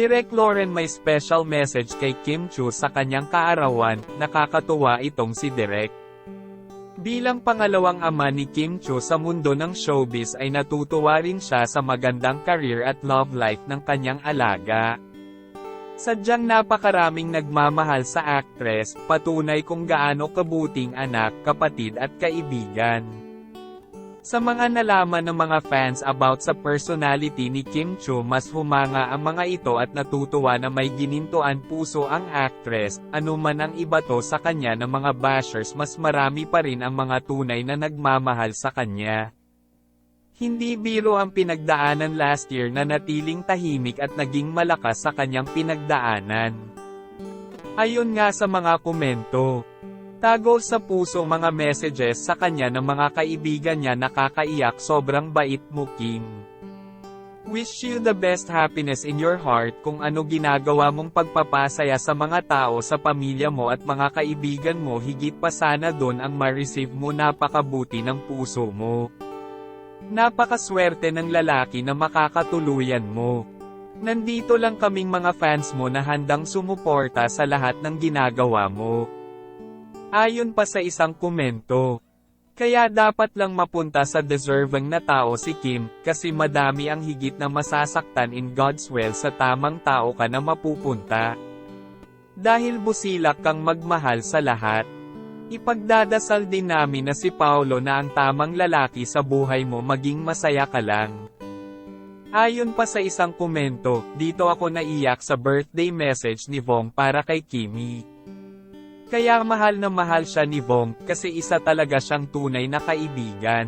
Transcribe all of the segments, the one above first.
Direk Lauren may special message kay Kim Chu sa kanyang kaarawan, nakakatuwa itong si Direk. Bilang pangalawang ama ni Kim Chu sa mundo ng showbiz ay natutuwa rin siya sa magandang career at love life ng kanyang alaga. Sadyang napakaraming nagmamahal sa actress, patunay kung gaano kabuting anak, kapatid at kaibigan. Sa mga nalaman ng mga fans about sa personality ni Kim Chu mas humanga ang mga ito at natutuwa na may ginintuan puso ang actress, anuman ang iba to sa kanya ng mga bashers mas marami pa rin ang mga tunay na nagmamahal sa kanya. Hindi biro ang pinagdaanan last year na natiling tahimik at naging malakas sa kanyang pinagdaanan. Ayon nga sa mga komento, tago sa puso mga messages sa kanya ng mga kaibigan niya nakakaiyak sobrang bait mo Kim. Wish you the best happiness in your heart kung ano ginagawa mong pagpapasaya sa mga tao sa pamilya mo at mga kaibigan mo higit pa sana doon ang ma-receive mo napakabuti ng puso mo. Napakaswerte ng lalaki na makakatuluyan mo. Nandito lang kaming mga fans mo na handang sumuporta sa lahat ng ginagawa mo. Ayon pa sa isang komento. Kaya dapat lang mapunta sa deserving na tao si Kim, kasi madami ang higit na masasaktan in God's will sa tamang tao ka na mapupunta. Dahil busilak kang magmahal sa lahat. Ipagdadasal din namin na si Paulo na ang tamang lalaki sa buhay mo maging masaya ka lang. Ayon pa sa isang komento, dito ako naiyak sa birthday message ni Vong para kay Kimi. Kaya mahal na mahal siya ni Vong kasi isa talaga siyang tunay na kaibigan.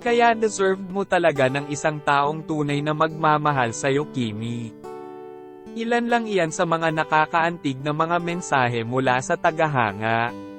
Kaya deserve mo talaga ng isang taong tunay na magmamahal sa'yo Kimi. Ilan lang iyan sa mga nakakaantig na mga mensahe mula sa tagahanga.